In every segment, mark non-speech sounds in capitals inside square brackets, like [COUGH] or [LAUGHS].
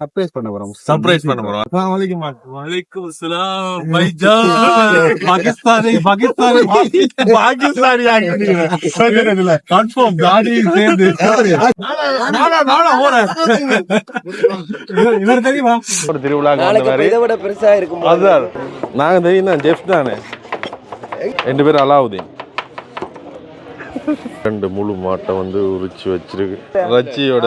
Surprise பண்ண போறோம். Surprise பண்ண போறோம். அஸ்ஸலாமு அலைக்கும் வலைக்கும் அஸ்ஸலாம் பாகிஸ்தானி பாகிஸ்தானி பாகிஸ்தானி கன்ஃபார்ம் தாடி சேர்ந்து நானா நானா ஓறேன் இவர் தெரியுமா? ஒரு திருவிழா வந்தவர் இதை விட பெருசா இருக்கும்? அதுதான் நாங்க தெரியும் ஜெஃப் தானே. ரெண்டு பேரும் அலாவுதீன். ரெண்டு முழு மாட்டை வந்து உரிச்சு வச்சிருக்கு. ரச்சியோட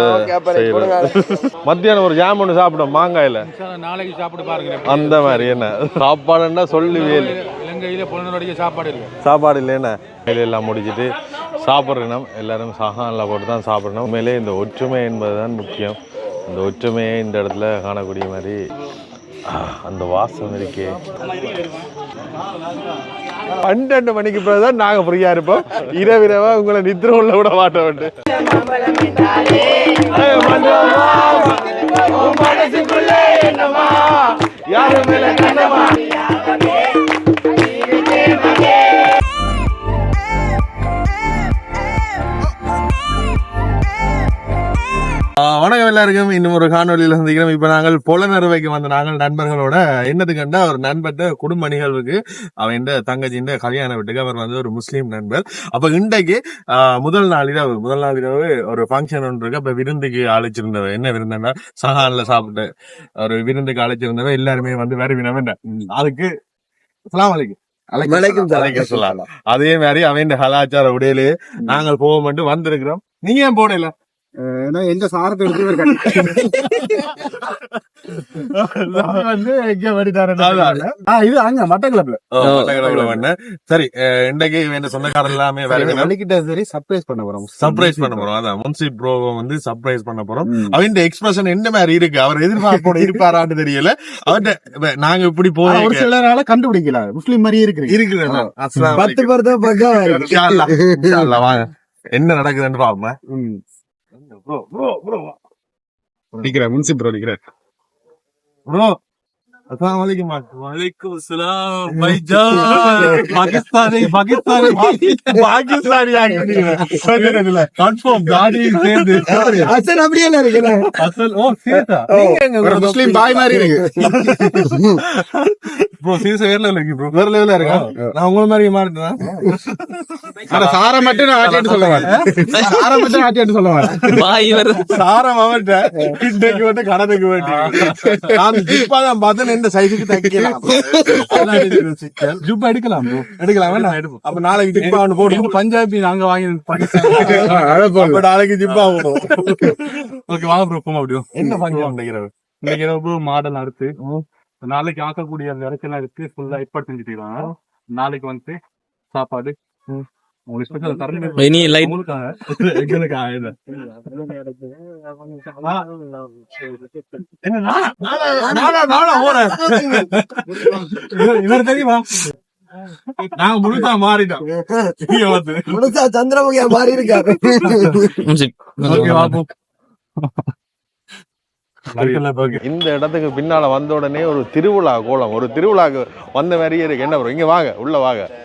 மத்தியானம் ஒரு ஜாம் ஒன்று சாப்பிட்டோம் மாங்காயில. நாளைக்கு சாப்பிட்டு பாருங்க. அந்த மாதிரி என்ன? சாப்பாடுன்னா சொல்லுவே இல்லை. இலங்கையில பொழுதுடைய சாப்பாடு இருக்கு. சாப்பாடு இல்லைன்னா எல்லாம் முடிச்சிட்டு சாப்பிட்றணும் எல்லாரும் சகானில் போட்டு தான் சாப்பிடணும் உண்மையிலே இந்த ஒற்றுமை என்பது தான் முக்கியம். இந்த ஒற்றுமையை இந்த இடத்துல காணக்கூடிய மாதிரி அந்த வாசம் இருக்கே. பன்னெண்டு மணிக்கு பிறகு தான் நாங்கள் ஃப்ரீயாக இருப்போம் இரவிரவா உங்களை நித்திர உள்ள விட மாட்டோம் வேண்டும் யாரு மேல எல்லாருக்கும் இன்னும் ஒரு காணொலியில சந்திக்கிறோம். இப்ப நாங்கள் புலனறுவைக்கு வந்த நாங்கள் நண்பர்களோட என்னது கண்டா? ஒரு நண்பர்கிட்ட குடும்ப நிகழ்வுக்கு அவன் தங்கச்சின்ற கல்யாண வீட்டுக்கு அவர் வந்து ஒரு முஸ்லீம் நண்பர். அப்ப இன்றைக்கு முதல் நாள் இரவு முதல் நாள் இரவு ஒரு ஃபங்க்ஷன் ஒன்று இருக்கு. அப்ப விருந்துக்கு அழைச்சிருந்தவ என்ன விருந்துன்னா சஹான்ல சாப்பிட்டு ஒரு விருந்துக்கு அழைச்சிருந்தவ எல்லாருமே வந்து வருவினவன் அதுக்கு சலாம். அதே மாதிரி அவன் கலாச்சார உடையிலேயே நாங்கள் போக மட்டும் வந்திருக்கிறோம். நீங்க ஏன் போடல? ஏன்னா எந்த சாரத்தை எடுத்து இவர் வந்து எங்க ஆ, இது அங்க. சரி இன்றைக்கு இந்த சொந்தக்காரர் எல்லாமே வலிக்கிட்ட சரி சர்ப்ரைஸ் பண்ண போறோம். சர்ப்ரைஸ் பண்ண போறோம் அதான். முன்சி ப்ரோவை வந்து சர்ப்ரைஸ் பண்ண போறோம். அவன் எக்ஸ்பிரஷன் என்ன மாதிரி இருக்கு? அவர் எதிர்பார்ப்போட [LAUGHS] இருப்பாரான்னு தெரியல. அவர்கிட்ட நாங்க இப்படி போய் ஒரு சிலரால கண்டுபிடிக்கல. முஸ்லீம் மாதிரியே இருக்கு. இருக்குது பத்து பருத்தா பக்கா வாங்க. என்ன நடக்குதுன்னு பாப்போம்? ப்ரோ ப்ரோ ப்ரோ நிக்கிற முன்சி ப்ரோ நிக்கிற ப்ரோ আসসালামু கன்ஃபார்ம் eh. [LAUGHS] [LAUGHS] [LAUGHS] பாய் மாதிரி இருக்கு. நான் உங்கள மாதிரி மாறிட்டேன்? ஆனா சார மட்டும் நான் ஆட்டிட்டு சொல்ல மாட்டேன். சார மட்டும் பாய் வேற சார மாவட்ட இன்னைக்கு வந்து கடனுக்கு வேண்டி இந்த சைஸுக்கு தைக்கலாம். ஜூப் எடுக்கலாம் எடுக்கலாம் அப்ப நாளைக்கு ஜிப்பா ஒன்று போடுவோம். பஞ்சாபி நாங்க வாங்கி [LAUGHS] நாளைக்கு ஜிப்பா [LAUGHS] ஓகே வாங்க ப்ரோ போமா அப்படியும் என்ன நினைக்கிறது இன்னைக்கு இரவு மாடல் அறுத்து நாளைக்கு ஆக்கக்கூடிய அந்த இறச்செல்லாம் இருக்கு ஃபுல்லா ஏற்பாடு செஞ்சுட்டு நாளைக்கு வந்து சாப்பாடு. இனி இவர்- தெரியுமா? நாங்க முழுசா மாறிட்டோம். முழுசா சந்திரமுகியா மாறி இருக்காரு இந்த இடத்துக்கு பின்னால வந்த உடனே ஒரு திருவிழா கோலம். ஒரு திருவிழாக்கு வந்த மாதிரியே இருக்கு. என்ன ப்ரோ இங்க வாங்க. உள்ள வாங்க.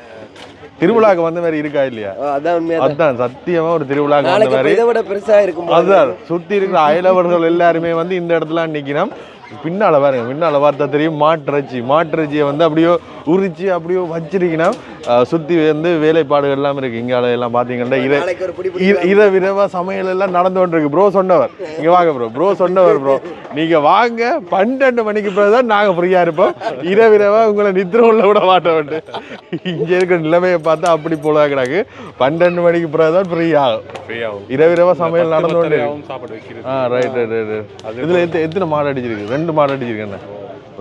திருவிழாக்கு வந்த மாதிரி இருக்கா இல்லையா? அதான் உண்மையா அதான் சத்தியமா ஒரு திருவிழாக்கு வந்த மாதிரி. இதை விட பெருசா இருக்கும் அதுதான் சுத்தி இருக்கிற அயலவர்கள் எல்லாருமே வந்து இந்த இடத்துல நிக்கணும். பின்னால பாருங்க பின்னால பார்த்தா தெரியும் மாட்டிறைச்சி மாட்டிறைச்சியை வந்து அப்படியோ உரிச்சு அப்படியோ வச்சிருக்கணும் அஹ் சுத்தி வந்து வேலைப்பாடுகள் எல்லாம் இருக்கு. இங்கால எல்லாம் பாத்தீங்கன்னா இதை இத விரவா சமையல் எல்லாம் நடந்து கொண்டிருக்கு. ப்ரோ சொன்னவர். இங்க வாங்க ப்ரோ. ப்ரோ சொன்னவர் ப்ரோ. நீங்க வாங்க பன்னெண்டு மணிக்கு பிறகு தான் நாங்க ஃப்ரீயா இருப்போம். இரவிரவா உங்களை நித்திர உள்ள விட மாட்டோம் வந்து. இங்க இருக்கிற நிலைமையை பார்த்தா அப்படி போல கிடக்கு. பன்னெண்டு மணிக்கு பிறகு தான் ஃப்ரீ ஆகும். இரவிரவா சமையல் நடந்து கொண்டு ஆ ரைட் ரைட் ரைட் இதுல எத்த- எத்தனை மாடு அடிச்சிருக்கு ரெண்டு மாடு அடிச்சிருக்கேன்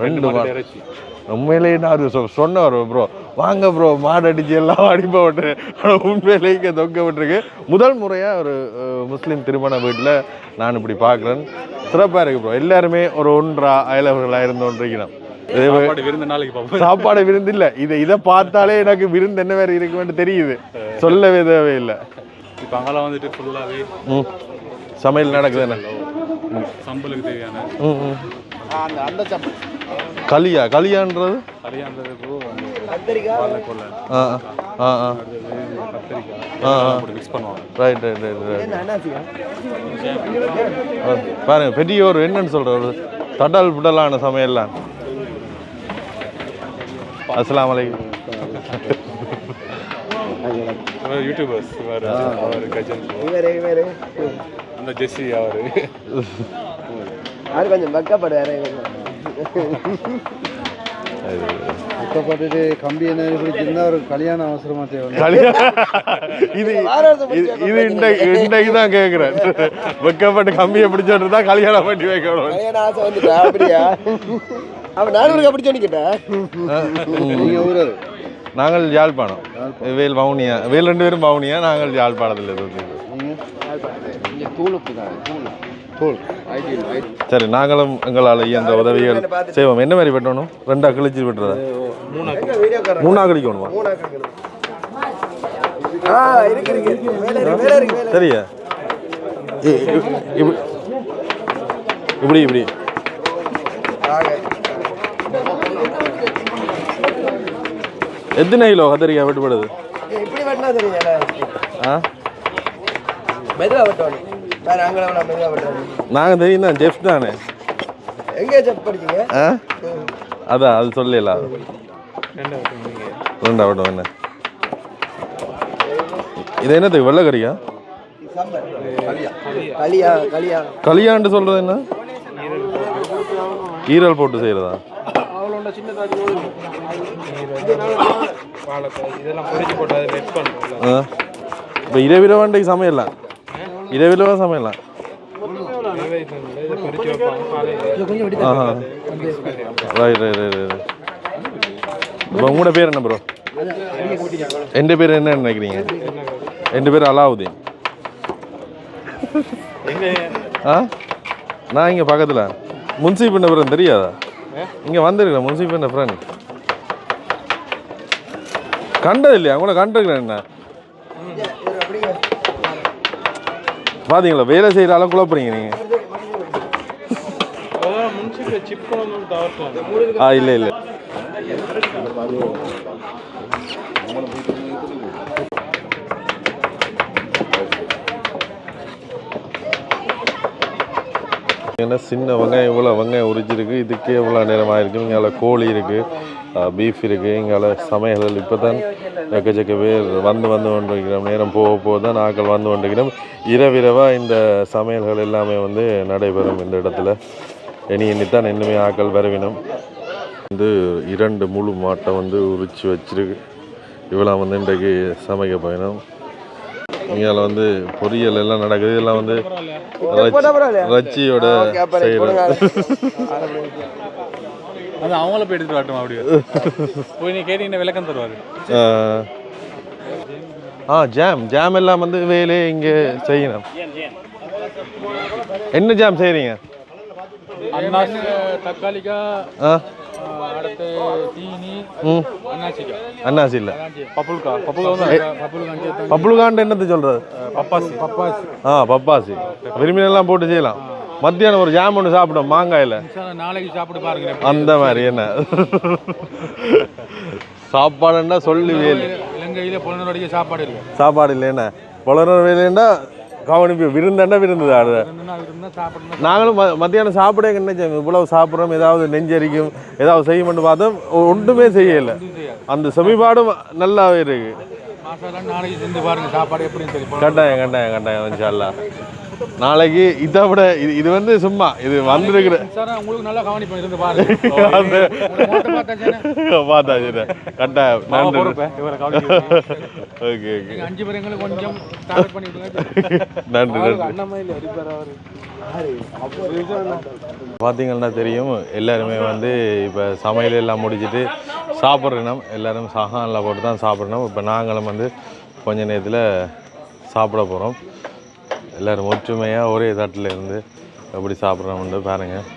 ரெண்டு மாடு உண்மையிலேயே நான் சொன்னவர் ப்ரோ வாங்க ப்ரோ மாடு அடிச்சு எல்லாம் அடிப்ப விட்டு ஆனால் உண்மையிலேயே இங்கே தொங்க விட்டுருக்கு. முதல் முறையாக ஒரு முஸ்லீம் திருமண வீட்டில் நான் இப்படி பார்க்குறேன். சிறப்பாக இருக்கு ப்ரோ எல்லாருமே ஒரு ஒன்றா அயலவர்களாக இருந்து கொண்டிருக்கிறோம். இது சாப்பாடு விருந்து இல்லை. இதை இதை பார்த்தாலே எனக்கு விருந்து என்ன வேறு இருக்குன்னு தெரியுது. சொல்லவே தேவையில்லை. இப்போ அங்கெல்லாம் வந்துட்டு ஃபுல்லாவே ம். சமையல் நடக்குது என்ன? சம்பளுக்கு தேவையான ம் களியா? களியான்றது? கல்யாணம் கத்திரிக்காய் வாழைக்கொலை ஆ ஆ ஆ ரைட் ரைட் ரைட் பாருங்க பெரிய ஒரு என்னன்னு ஒரு தடல் புடலான சமையல்லாம். அஸ்ஸலாமு அலைக்கும். யூடியூபர்ஸ் இவர் அவர் கஜன் இவரு இவரு. இந்த ஜெஸ்ஸி அவர். [LAUGHS] யாரு கொஞ்சம் வெக்கப்படுவாரு? கஷ்டப்பட்டுட்டு கம்பி என்ன பிடிச்சிருந்தா ஒரு கல்யாணம் அவசரமா தேவை [LAUGHS] இது இது- இது இன்றைக்கு இன்றைக்கு தான் கேட்குறேன் வெக்கப்பட்டு கம்பியை பிடிச்சோட்டு தான் கல்யாணம் பண்ணி வைக்கணும். கல்யாண ஆசை வந்துட்டா அப்படியா? அவன் நானூறுக்கு அப்படி ஊரு நாங்கள் யாழ்ப்பாணம். வேல் வவுனியா வேல் ரெண்டு பேரும் வவுனியா நாங்கள் யாழ்ப்பாணத்தில் இருந்து தோல் சரி நாங்களும் எங்களால் இயன்ற உதவிகள் செய்வோம். என்ன மாதிரி வெட்டணும்? ரெண்டா கிழிச்சு விட்டுறதா? மூணா கிழிக்கணுமா சரியா? இப்படி இப்படி. எத்தனை கிலோ கத்திரிக்காய் வெட்டுப்படுது? ஆ? நாங்கள் தெரியும் தான் ஜெஃப் தானே? எங்கே செப் படிச்சீங்க ஆ? அதான் அது சொல்லல ரெண்டா வட்டம் என்ன இது என்னத்துக்கு வெள்ளைக்கறியா? களியா. களியா களியாண்டு சொல்றது என்ன? ஈரல் போட்டு செய்யறதா ஆ. இப்போ இரவிரவாண்டைக்கு சமையலாம் சமையலாம் ஆஹா. ரைட் ரைட் ரைட் ரைட் இப்போ உங்களோட பேர் என்ன ப்ரோ என் பேர் என்ன நினைக்கிறீங்க? என் பேர் அலாவுதீன்? ஆ? நான் இங்கே பக்கத்தில். முன்சிப் என்ன ஃப்ரெண்ட் தெரியாதா? இங்கே வந்திருக்கேன் முன்சிப் என்ன ஃப்ரெண்ட் கண்டது இல்லையா கூட கண்டிருக்கிறேன் என்ன? பாத்தீங்களா வேலை செய்கிற அளவு குழப்பறீங்க நீங்கள் ஆ இல்லை இல்லை. ஏன்னா சின்ன வெங்காயம் இவ்வளோ வெங்காயம் உரிச்சிருக்கு. இதுக்கே இவ்வளோ நேரம் ஆயிருக்கு. இங்கே கோழி இருக்குது பீஃப் இருக்குது இங்கே சமையல் இப்போ தான் எக்கச்சக்க பேர் வந்து வந்து கொண்டிருக்கிறோம் நேரம் போக போக தான் நாட்கள் வந்து கொண்டிருக்கிறோம். இரவிரவாக இந்த சமையல்கள் எல்லாமே வந்து நடைபெறும் இந்த இடத்துல. இனி இனித்தான் இன்னுமே ஆக்கள் வரவினும். வந்து இரண்டு முழு மாட்டை வந்து உரிச்சு வச்சிருக்கு. இவ்வளோ வந்து இன்றைக்கு சமைக்க போயிடும் இங்கே வந்து பொரியல் எல்லாம் நடக்குது. இதெல்லாம் வந்து? ரச்சியோட செய்கிறோம் [LAUGHS] அது அவங்கள போய் எடுத்துட்டு வரட்டும் அப்படியே? போய் நீ கேட்டீங்கன்னா விளக்கம் தருவாரு? ஆ. ஜாம் ஜாம் எல்லாம் வந்து வேலையே இங்கே செய்யணும். என்ன ஜாம் செய்கிறீங்க அன்னாசி தக்காளிக்காய் ஆ. அடுத்து தீனி ம். அன்னாசிக்காய் அன்னாசி இல்லை. பப்புல்கா பப்புல்கா வந்து பப்புல்கா பப்புளுகாண்டு என்னது சொல்கிறது பப்பாசி பப்பாசி. ஆ பப்பாசி. விரும்பினெல்லாம் போட்டு செய்யலாம். மத்தியானம் ஒரு ஜாம் ஒன்று சாப்பிட்டோம் மாங்காயில். நாளைக்கு சாப்பிட்டு பாருங்க. அந்த மாதிரி என்ன? சாப்பாடுன்னா சொல்லி வேலு. இலங்கையில புலனருடைய சாப்பாடு இல்லை சாப்பாடு இல்லைன்னா? புலனர் வேலைன்னா கவனிப்பு விருந்தாண்டா விருந்து நாங்களும் மத்தியானம் சாப்பிட என்ன இவ்வளவு சாப்பிட்றோம் ஏதாவது நெஞ்சரிக்கும் ஏதாவது செய்யும்னு பார்த்தோம் ஒன்றுமே செய்யலை. அந்த செமிபாடும் நல்லாவே இருக்கு. கட்டாயம் கட்டாயம் கட்டாயம் இன்ஷால்லா நாளைக்கு இதை விட இது இது வந்து சும்மா இது வந்திருக்கிற சார் உங்களுக்கு நல்லா கவனிப்பேன் இருந்து பாருங்க. [LAUGHS] அந்த பார்த்தா சரி கட்டாயம் நன்றி பொறுப்பேன் இவரை கவனிக்க [LAUGHS] ஓகே ஓகே. அஞ்சு பேர் எங்களுக்கு கொஞ்சம் [LAUGHS] நன்றி நன்றி. பார்த்தீங்கன்னா தெரியும் எல்லாருமே வந்து இப்போ சமையல் எல்லாம் முடிச்சிட்டு சாப்பிட்றணும் எல்லாரும் சகானில் போட்டு தான் சாப்பிடணும் இப்போ நாங்களும் வந்து கொஞ்ச நேரத்தில் சாப்பிட போகிறோம் எல்லாரும் ஒற்றுமையாக ஒரே தட்டில் இருந்து எப்படி சாப்பிட்றோம்னு பாருங்கள்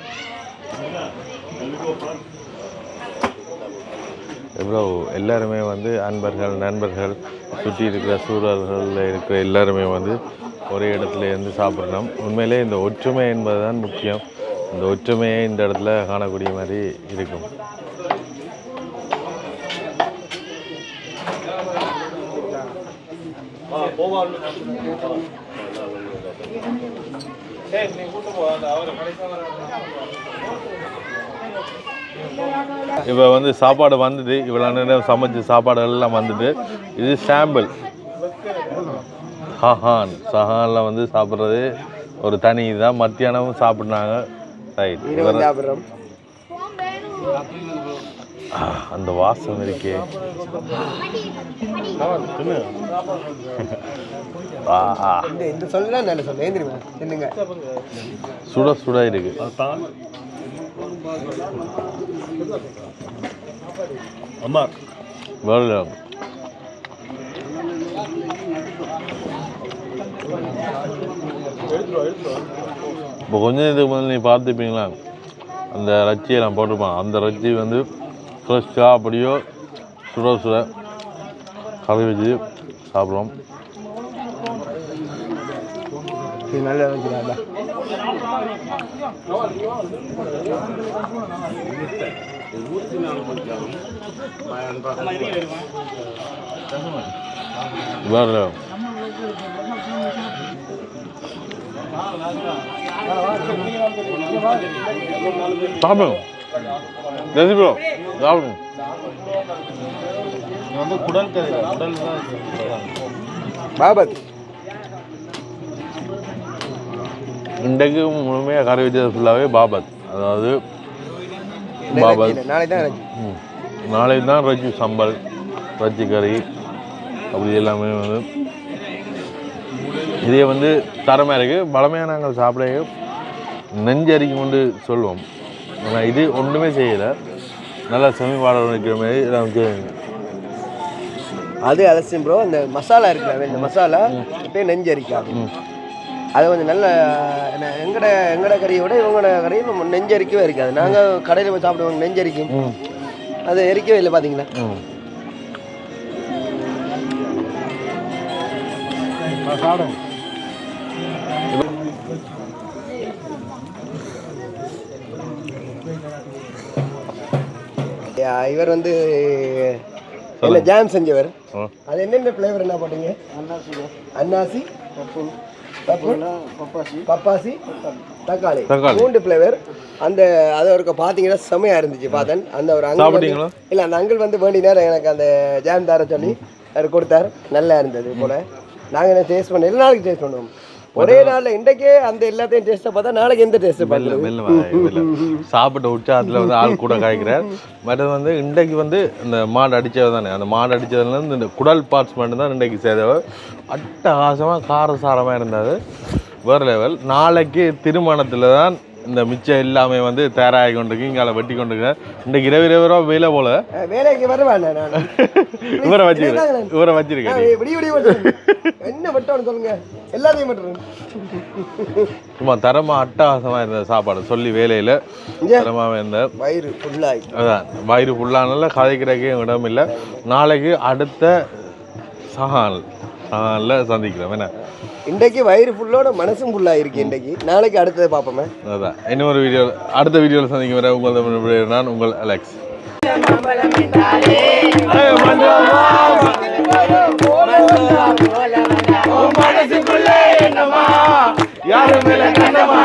எவ்வளோ எல்லாருமே வந்து அன்பர்கள் நண்பர்கள் சுற்றி இருக்கிற சூழல்களில் இருக்கிற எல்லாருமே வந்து ஒரே இடத்துல இருந்து சாப்பிடணும். உண்மையிலே இந்த ஒற்றுமை என்பது தான் முக்கியம். இந்த ஒற்றுமையை இந்த இடத்துல காணக்கூடிய மாதிரி இருக்கும். இப்போ வந்து சாப்பாடு வந்தது இவ்வளோ நேரம் சமைச்ச சாப்பாடு எல்லாம் வந்துட்டு இது சாம்பிள். சஹான். சஹானில் வந்து சாப்பிட்றது ஒரு தனி தான் மத்தியானமும் சாப்பிட்னாங்க. ரைட் சாப்பிடுறோம் அந்த வாசம் இருக்கே. ஆ, இந்த இந்த சொல்லலாம் நல்ல சொல்ல. ஏந்திரிமா என்னங்க சுட சுட இருக்கு. அம்மா வேறு இப்போ கொஞ்ச நேரத்துக்கு முதல்ல நீ பார்த்துப்பீங்களா அந்த ரச்சியை நான் போட்டிருப்பான். அந்த ரச்சி வந்து ஃப்ரெஷ்ஷாக அப்படியோ சுட சுட கறி வச்சு சாப்பிடுவோம் நல்லா வேறு சாப்பிடும் ஜெசி ப்ரோ சாப்பிடும் இது வந்து குடல் கறி குடல் தான் பாபத். இன்றைக்கு முழுமையாக கறி வச்சது ஃபுல்லாகவே பாபத். அதாவது பாபத். நாளைக்கு தான் எனக்கு ம். நாளைக்கு தான் ரஜ்ஜு சம்பல் ரஜ்ஜு கறி அப்படி எல்லாமே வந்து. இதே வந்து தரமாக இருக்குது பழமையாக நாங்கள் சாப்பிட நெஞ்சரிக்கு கொண்டு சொல்லுவோம் ஆனால் இது ஒன்றுமே செய்யலை. நல்லா செமி பாடம் வைக்கிற மாதிரி நமக்கு அது அலசியம் ப்ரோ இந்த மசாலா இருக்குல்ல இந்த மசாலா அப்படியே நெஞ்சு அரிக்காது அது கொஞ்சம் நல்ல எங்கட எங்கட கறியை விட இவங்களோட கறியும் நம்ம நெஞ்சரிக்கவே இருக்காது. நாங்கள் கடையில் போய் சாப்பிடுவோம் நெஞ்சரிக்கும் ம். அது எரிக்கவே இல்லை பார்த்தீங்களா ம். இவர் வந்து என்ன ஜாம் செஞ்சவர். அது என்னென்ன ஃப்ளேவர் என்ன போட்டீங்க? அன்னாசி. பப்பாசி. தக்காளி. தக்காளி. மூன்று ஃப்ளேவர் அந்த அது ஒரு பார்த்தீங்கன்னா செமையா இருந்துச்சு பார்த்தேன் அந்த ஒரு அங்கிள்? இல்ல அந்த அங்கிள் வந்து வேண்டி நேரம் எனக்கு அந்த ஜாம் தர சொல்லி அவர் கொடுத்தார். நல்லா இருந்தது போல. நாங்க என்ன டேஸ்ட் பண்ண எல்லா நாளைக்கு டேஸ்ட் பண்ணுவோம். ஒரே நாள்ல இன்றைக்கே அந்த எல்லாத்தையும் டேஸ்ட்டை பார்த்தா நாளைக்கு எந்த டேஸ்ட் மெல்ல மெல்ல. சாப்பிட்ட உற்சாகத்தில் வந்து ஆள் கூட காய்க்கிறார். மற்றது வந்து இன்றைக்கு வந்து இந்த மாடு அடித்தது தானே. அந்த மாடு அடித்ததுலேருந்து இந்த குடல் பார்ட்ஸ் மட்டும்தான் இன்றைக்கு செய்தவர் அட்டகாசமாக காரசாரமாக இருந்தது வேறு லெவல் நாளைக்கு திருமணத்தில் தான் இந்த மிச்சம் எல்லாமே வந்து தயாராகி கொண்டிருக்கு. இங்கால வெட்டி கொண்டிருக்கேன் இன்றைக்கு இரவு இரவு ரூபா வேலை போல. வேலைக்கு வருவேன் நான். [LAUGHS] இவரை வச்சிருக்கேன் இவரை வச்சிருக்கேன். என்ன வெட்டணும் சொல்லுங்க. எல்லாத்தையும் வெட்டுறேன். சும்மா தரமாக அட்டகாசமாக இருந்த சாப்பாடு. சொல்லி வேலையில். தரமாக இருந்த. வயிறு ஃபுல்லாகி அதான். வயிறு ஃபுல்லானால கதைக்கிறக்கே இடம் இல்லை. நாளைக்கு அடுத்த சஹான் சஹானில் சந்திக்கிறோம். என்ன? இன்றைக்கு வயிறு ஃபுல்லோட மனசும் ஃபுல்லாக இருக்கு இன்றைக்கு. நாளைக்கு அடுத்தது பார்ப்போமே. அதான். இன்னொரு வீடியோ அடுத்த வீடியோவில் சந்திக்கும் வரை உங்கள் தமிழ் நான் உங்கள் அலெக்ஸ் கண்ணம்மா